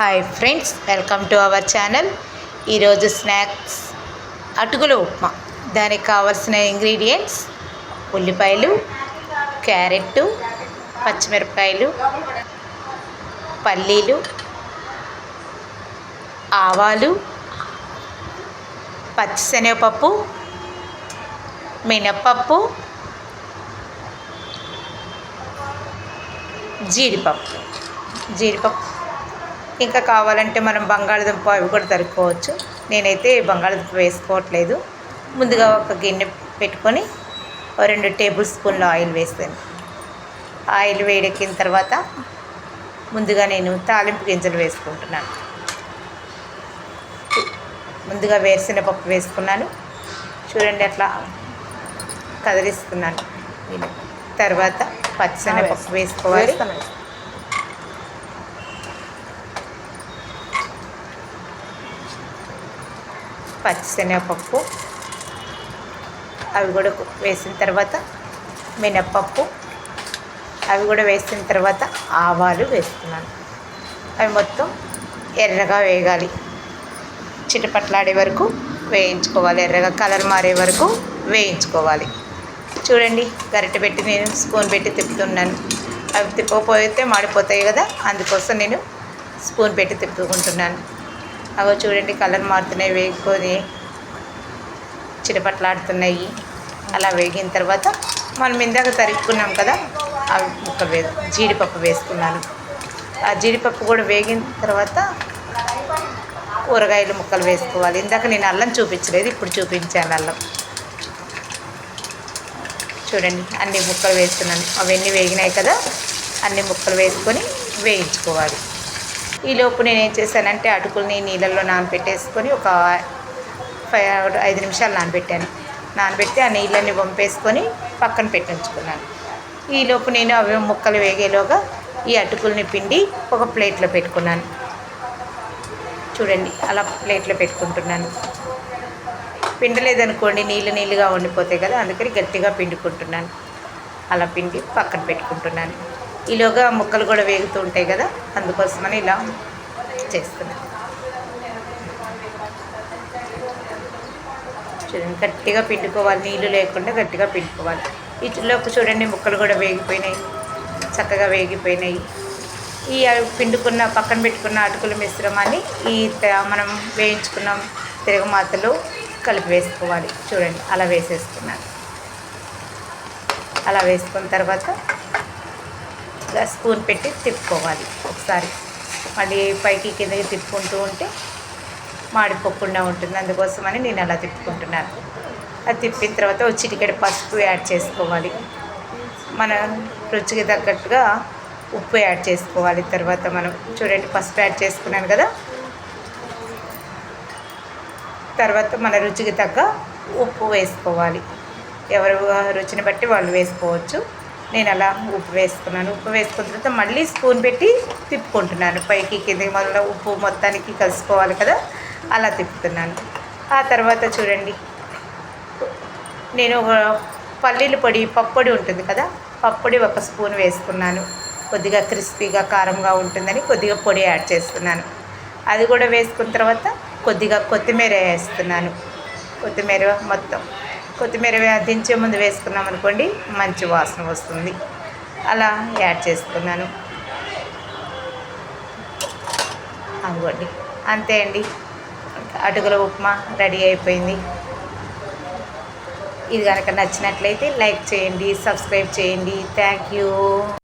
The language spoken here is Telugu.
Hi friends welcome to our channel ఈరోజు స్నాక్స్ అటుకుల ఉప్మా. దానికి కావలసిన ఇంగ్రీడియంట్స్ ఉల్లిపాయలు క్యారెట్ పచ్చిమిరపకాయలు పల్లీలు ఆవాలు పచ్చిశనగపప్పు మినప్పప్పు జీడిపప్పు. జీడిపప్పు. ఇంకా కావాలంటే మనం బంగాళదుంప అవి కూడా తరుక్కోవచ్చు. నేనైతే బంగాళదుంప వేసుకోవట్లేదు. ముందుగా ఒక గిన్నె పెట్టుకొని ఓ రెండు టేబుల్ స్పూన్ల ఆయిల్ వేస్తాను. ఆయిల్ వేడెక్కిన తర్వాత ముందుగా నేను తాలింపు గింజలు వేసుకుంటున్నాను. ముందుగా వేరుశనగపప్పు వేసుకున్నాను. చూడండి అట్లా కదిలిస్తున్నాను. తర్వాత పచ్చిశనగపప్పు వేసుకోవాలి. పచ్చిశనగపప్పు. అవి కూడా వేసిన తర్వాత మినప్పప్పు. అవి కూడా వేసిన తర్వాత ఆవాలు వేస్తున్నాను. అవి మొత్తం ఎర్రగా వేగాలి. చిటపట్లాడే వరకు వేయించుకోవాలి. ఎర్రగా కలర్ మారే వరకు వేయించుకోవాలి. చూడండి గరిటె పెట్టి నేను స్పూన్ పెట్టి తిప్పుతున్నాను. అవి తిప్పకపోతే మాడిపోతాయి కదా అందుకోసం నేను స్పూన్ పెట్టి తిప్పుకుంటున్నాను. అవి చూడండి కలర్ మారుతున్నాయి వేగిపోయి చిటపట్లాడుతున్నాయి. అలా వేగిన తర్వాత మనం ఇందాక తరుక్కున్నాం కదా అవి ముక్కలు వే జీడిపప్పు వేసుకున్నాను. ఆ జీడిపప్పు కూడా వేగిన తర్వాత కూరగాయలు ముక్కలు వేసుకోవాలి. ఇందాక నేను అల్లం చూపించలేదు ఇప్పుడు చూపించాను అల్లం. చూడండి అన్ని ముక్కలు వేస్తున్నాను అవన్నీ వేగినాయి కదా అన్ని ముక్కలు వేసుకొని వేయించుకోవాలి. ఈలోపు నేను ఏం చేశానంటే అటుకుల్ని నీళ్ళల్లో నానబెట్టేసుకొని ఒక ఫైవ్ ఐదు నిమిషాలు నానబెట్టాను. నానబెట్టి ఆ నీళ్ళని వంపేసుకొని పక్కన పెట్టి ఉంచుకున్నాను ఈలోపు నేను అవి ముక్కలు వేగేలోగా ఈ అటుకుల్ని పిండి ఒక ప్లేట్లో పెట్టుకున్నాను. చూడండి అలా ప్లేట్లో పెట్టుకుంటున్నాను. పిండలేదనుకోండి నీళ్ళు నీళ్ళుగా ఉండిపోతాయి కదా అందుకని గట్టిగా పిండుకుంటున్నాను. అలా పిండి పక్కన పెట్టుకుంటున్నాను. ఈలోగా ముక్కలు కూడా వేగుతూ ఉంటాయి కదా అందుకోసమని ఇలా చేస్తున్నాను చూడండి గట్టిగా పిండుకోవాలి నీళ్ళు లేకుండా గట్టిగా పిండుకోవాలి. వీటిలోకి చూడండి ముక్కలు కూడా వేగిపోయినాయి చక్కగా వేగిపోయినాయి. ఈ పిండుకున్న పక్కన పెట్టుకున్న అటుకుల మిశ్రమాన్ని ఈ మనం వేయించుకున్న తిరగమాతలో కలిపి వేసుకోవాలి. చూడండి అలా వేసేసుకున్నాను అలా వేసుకున్న తర్వాత ఇలా స్పూన్ పెట్టి తిప్పుకోవాలి. ఒకసారి మళ్ళీ పైకి కిందకి తిప్పుకుంటూ ఉంటే మాడిపోకుండా ఉంటుంది. అందుకోసమని నేను అలా తిప్పుకుంటున్నాను. అది తిప్పిన తర్వాత ఒక చిటికెడు పసుపు యాడ్ చేసుకోవాలి. మన రుచికి తగ్గట్టుగా ఉప్పు యాడ్ చేసుకోవాలి. తర్వాత మనం చూడండి పసుపు యాడ్ చేసుకున్నాను కదా? తర్వాత మన రుచికి తగ్గ ఉప్పు వేసుకోవాలి. ఎవరు రుచిని బట్టి వాళ్ళు వేసుకోవచ్చు. నేను అలా ఉప్పు వేసుకున్నాను. ఉప్పు వేసుకున్న తర్వాత మళ్ళీ స్పూన్ పెట్టి తిప్పుకుంటున్నాను. పైకి కింద మొదల ఉప్పు మొత్తానికి కలుసుకోవాలి కదా అలా తిప్పుతున్నాను. ఆ తర్వాత చూడండి. నేను ఒక పల్లీల పొడి పప్పొడి ఉంటుంది కదా పప్పొడి ఒక స్పూన్ వేసుకున్నాను. కొద్దిగా క్రిస్పీగా కారంగా ఉంటుందని కొద్దిగా పొడి యాడ్ చేస్తున్నాను. అది కూడా వేసుకున్న తర్వాత కొద్దిగా కొత్తిమీర వేస్తున్నాను. కొత్తిమీర మొత్తం. కొత్తిమీర వే- దించే ముందు వేసుకున్నాం అనుకోండి మంచి వాసన వస్తుంది. అలా యాడ్ చేసుకున్నాను. అనుకోండి అంతే అండి. అటుకుల ఉప్మా రెడీ అయిపోయింది. ఇది కనుక నచ్చినట్లయితే లైక్ చేయండి సబ్స్క్రైబ్ చేయండి. Thank you.